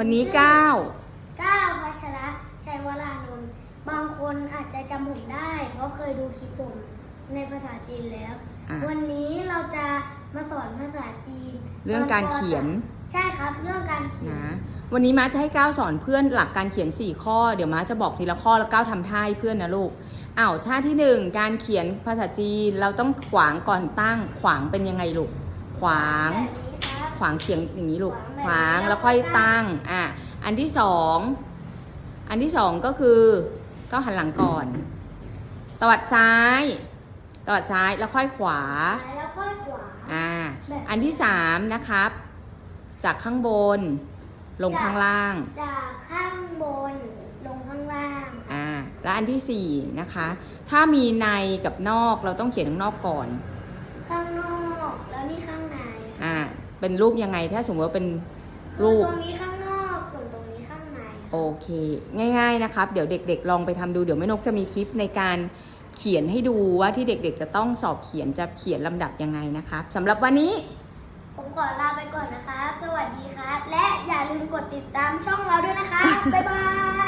วันนี้เก้าก้าวพัชระชัยวรานนท์บางคนอาจจะจำผมได้ เพราะเคยดูคลิปผมในภาษาจีนแล้ว อะ วันนี้เราจะมาสอนภาษาจีนเรื่องการเขียนใช่ครับ เรื่องการเขียนนะวันนี้ม้าจะให้ก้าวสอนเพื่อนหลักการเขียน 4 ข้อเดี๋ยวม้าจะบอกทีละข้อแล้วก้าวทำท่าให้เพื่อนนะลูกอ้าวท่าที่หนึ่งการเขียนภาษาจีนเราต้องขวางก่อนตั้งขวางเป็นยังไงลูกขวาง แบบนี้ครับ ขวางเขียงอย่างนี้ลูกขขวาวางงแบบนี้แล้วค่อยแล้วก็ตั้ตั้งงอะอันที่สองอันที่สองก็คือก็หันหลังก่อนตวัดซ้ายตวัดซ้ายแล้วค่อยขวาแล้วค่อยขวาอ่าแบบอันที่สามนะครับ จากข้างบน ลงข้างล่าง จากข้างบนลงข้างล่างอ่าและอันที่สี่นะคะ ถ้ามีในกับนอกเราต้องเขียนข้างนอกก่อน ข้างนอกแล้วนี่ข้างในอ่า เป็นรูปยังไง ถ้าสมมติว่าเป็นคือรูป ตรงนี้ข้างนอกส่วนตรงนี้ข้างในโอเค ง่าย ๆนะครับ เดี๋ยวเด็ก ๆ ลองไปทำดู เดี๋ยวแม่นกจะมีคลิปในการเขียนให้ดูว่าที่เด็ก ๆ จะต้องสอบเขียนจะเขียนลำดับยังไงนะครับสำหรับวันนี้ ผมขอลาไปก่อนนะครับ สวัสดีครับ และอย่าลืมกดติดตามช่องเราด้วยนะครับบ๊ายบาย